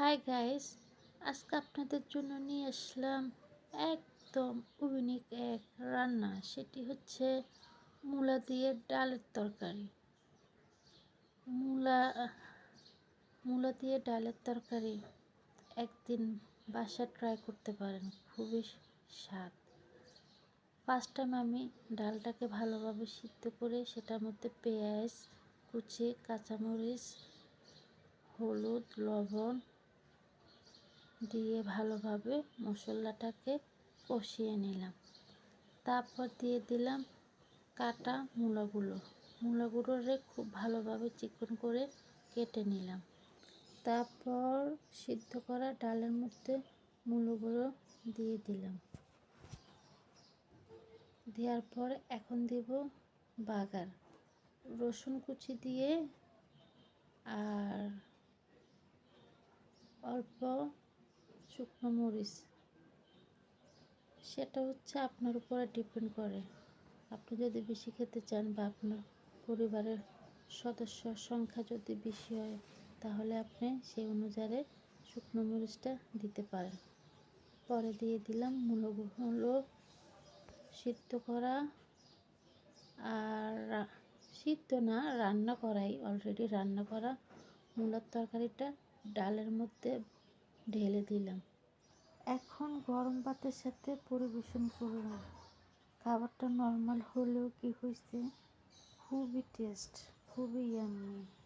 Hi guys, আজকে আপনাদের জন্য নিয়ে আসলাম একদম ইউনিক এক রান্না। সেটি হচ্ছে মূলা দিয়ে ডালের তরকারি। মূলা মূলা দিয়ে ডালের তরকারি একদিন বাসা ট্রাই করতে পারেন, খুবই স্বাদ। ফার্স্ট টাইম আমি ডালটাকে ভালোভাবে সিদ্ধ করে সেটার মধ্যে পেঁয়াজ, কুচি, কাঁচামরিচ, হলুদ, লবণ দিয়ে ভালোভাবে মশলাটাকে কষিয়ে নিলাম। তারপর দিয়ে দিলাম কাটা মূলাগুলো। মূলাগুলোরে খুব ভালোভাবে চিকন করে কেটে নিলাম। তারপর সিদ্ধ করা ডালের মধ্যে মূলগুলো দিয়ে দিলাম। দেওয়ার পর এখন দেব বাগার। রসুন কুচি দিয়ে আর অল্প শুকনো মরিচ। সেটা হচ্ছে আপনার উপরে ডিপেন্ড করে। আপনি যদি বেশি খেতে চান বা আপনার পরিবারের সদস্য সংখ্যা যদি বেশি হয়, তাহলে আপনি সেই অনুযায়ী শুকনো মরিচটা দিতে পারেন। পরে দিয়ে দিলাম মূলগুলো সিদ্ধ করা আর সিদ্ধ না, রান্না করাই। অলরেডি রান্না করা মূলার তরকারিটা ডালের মধ্যে ঢেলে দিলাম। এখন গরম ভাতের সাথে পরিবেশন করলাম। খাবারটা নর্মাল হলেও কি হয়েছে? খুবই টেস্ট খুবই ইয়ামি